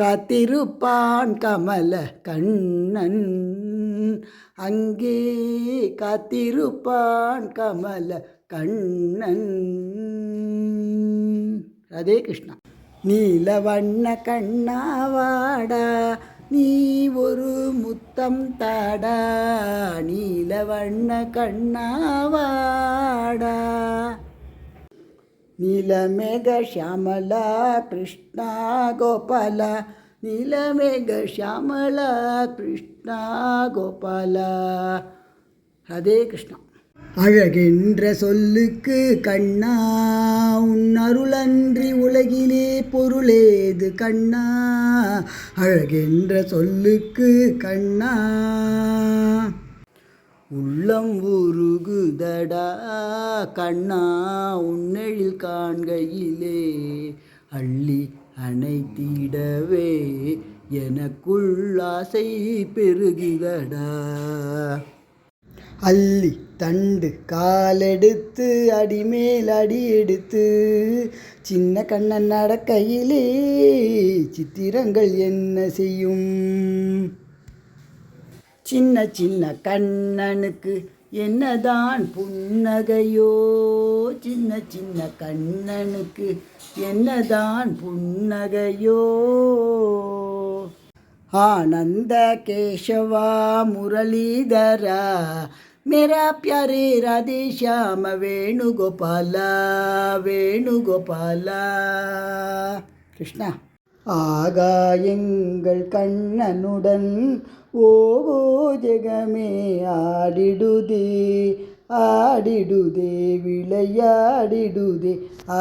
காத்திருப்பான் கமல கண்ணன். அங்கே காத்திருப்பான் கமல கண்ணன். ரதே கிருஷ்ணா. நீல வண்ண கண்ணாவாடா நீ ஒரு முத்தம் தாடா. நீல வண்ண கண்ணாவாடா ನೀಲಮೇಘ ಶ್ಯಾಮಲ ಕೃಷ್ಣ ಗೋಪಾಲ ನೀಲಮೇಘ ಶ್ಯಾಮಲ ಕೃಷ್ಣ ಗೋಪಾಲ ராதே கிருஷ்ணா அழகென்ற சொல்லுக்கு கண்ணா உன் அருளன்றி உலகிலே பொருளேது கண்ணா அழகென்ற சொல்லுக்கு கண்ணா உள்ளம் உருகுதடா கண்ணா உன்னெழில் காண்கையிலே அள்ளி அணைத்திடவே எனக்குள் ஆசை பெருகிதடா. அள்ளி தண்டு காலெடுத்து அடிமேல் அடி எடுத்து சின்ன கண்ணன் நடக்கையிலே சித்திரங்கள் என்ன செய்யும்? சின்ன சின்ன கண்ணனுக்கு என்னதான் புன்னகையோ சின்ன சின்ன கண்ணனுக்கு என்னதான் புன்னகையோ ஆனந்த கேசவா முரளிதரா मेरा प्यारे राधे श्याम வேணுகோபாலா வேணுகோபாலா கிருஷ்ணா ஆகாயங்கள் கண்ணனுடன் ஓகோ ஜெகமே ஆடிடுதே ஆடிடுதே விளையாடிடுதே. ஆ